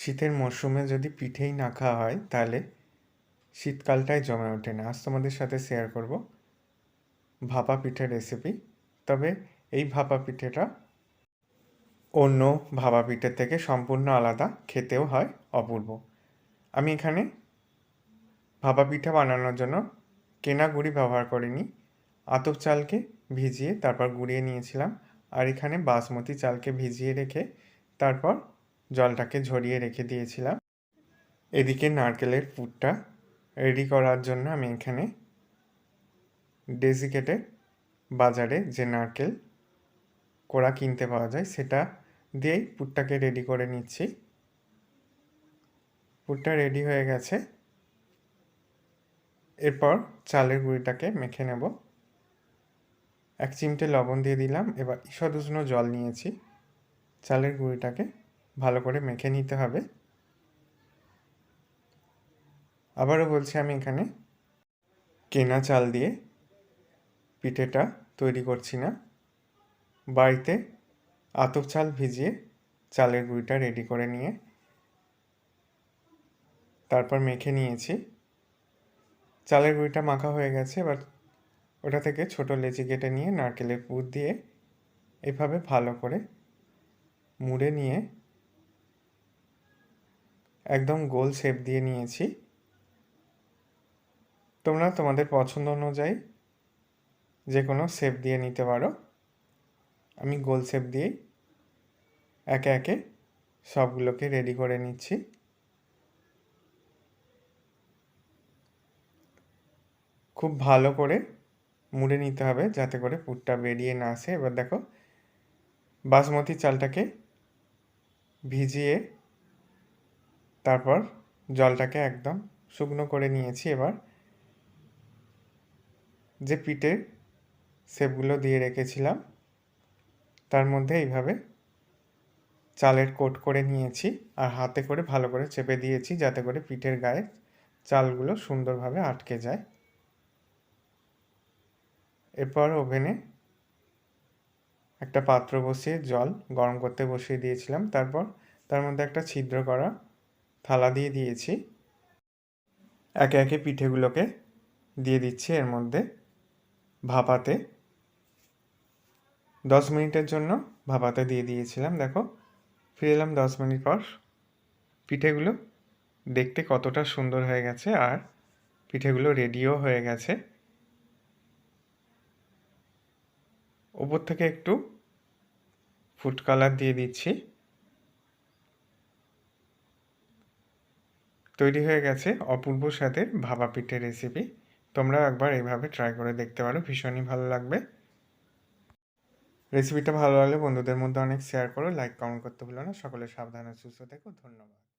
শীতের মরশুমে যদি পিঠেই না খাওয়া হয়, তাহলে শীতকালটাই জমে ওঠে না। আজ তোমাদের সাথে শেয়ার করব ভাপা পিঠের রেসিপি তবে এই ভাপা পিঠেটা অন্য ভাপা পিঠের থেকে সম্পূর্ণ আলাদা, খেতেও হয় অপূর্ব। আমি এখানে ভাপা পিঠা বানানোর জন্য কেনা গুড়ি ব্যবহার করিনি। আতপ চালকে ভিজিয়ে তারপর গুঁড়িয়ে নিয়েছিলাম। আর এখানে বাসমতি চালকে ভিজিয়ে রেখে তারপর জলটাকে ঝরিয়ে রেখে দিয়েছিলাম। এদিকে নারকেলের পুরটা রেডি করার জন্য আমি এখানে ডেজিকেটেড বাজারে যে নারকেল কোড়া কিনতে পাওয়া যায় সেটা দিয়েই পুরটাকে রেডি করে নিচ্ছি। পুরটা রেডি হয়ে গেছে। এরপর চালের গুঁড়িটাকে মেখে নেব। এক চিমটে লবণ দিয়ে দিলাম। এবার ঈষদ উষ্ণ জল নিয়েছি। চালের গুঁড়িটাকে ভালো করে মেখে নিতে হবে। আবারও বলছি আমি এখানে কেনা চাল দিয়ে পিঠেটা তৈরি করছি না। বাড়িতে আতপ চাল ভিজিয়ে চালের গুঁড়িটা রেডি করে নিয়ে তারপর মেখে নিয়েছি। চালের গুঁড়িটা মাখা হয়ে গেছে, এবার ওটা থেকে ছোট লেচি কেটে নিয়ে নারকেলের পুর দিয়ে এভাবে ভালো করে মুড়ে নিয়ে একদম গোল শেপ দিয়ে নিয়েছি। তোমরা তোমাদের পছন্দ অনুযায়ী যে কোনো শেপ দিয়ে নিতে পারো। আমি গোল শেপ দিয়েই একে একে সবগুলোকে রেডি করে নিচ্ছি। খুব ভালো করে মুড়ে নিতে হবে যাতে করে পুরটা বেরিয়ে না আসে। এবার দেখো, বাসমতি চালটাকে ভিজিয়ে তারপর জলটাকে একদম শুকনো করে নিয়েছি এবার। যে পিঠে সেপগুলো দিয়ে রেখেছিলাম, তার মধ্যে এইভাবে চালের কোট করে নিয়েছি আর হাতে করে ভালো করে চেপে দিয়েছি যাতে করে পিঠের গায়ে চালগুলো সুন্দরভাবে আটকে যায়। এরপর ওভেনে একটা পাত্র বসিয়ে জল গরম করতে বসিয়ে দিয়েছিলাম। তারপর তার মধ্যে একটা ছিদ্র করা থালা দিয়ে দিয়েছি। একে একে পিঠেগুলোকে দিয়ে দিচ্ছি এর মধ্যে ভাপাতে। দশ মিনিটের জন্য ভাপাতে দিয়ে দিয়েছিলাম, দেখো। ফিরে এলাম দশ মিনিট পর। পিঠেগুলো দেখতে কতটা সুন্দর হয়ে গেছে আর পিঠেগুলো রেডিও হয়ে গেছে। উপর থেকে একটু ফুড কালার দিয়ে দিচ্ছি। তৈরি হয়ে গেছে অপূর্ব স্বাদের ভাবা পিঠের রেসিপি তোমরা একবার এইভাবে ট্রাই করে দেখতে পারো, ভীষণই ভালো লাগবে। রেসিপিটা ভালো লাগলে বন্ধুদের মধ্যে অনেক শেয়ার করো লাইক কমেন্ট করতে ভুলো না। সকলে সাবধানে সুস্থ থেকো, ধন্যবাদ।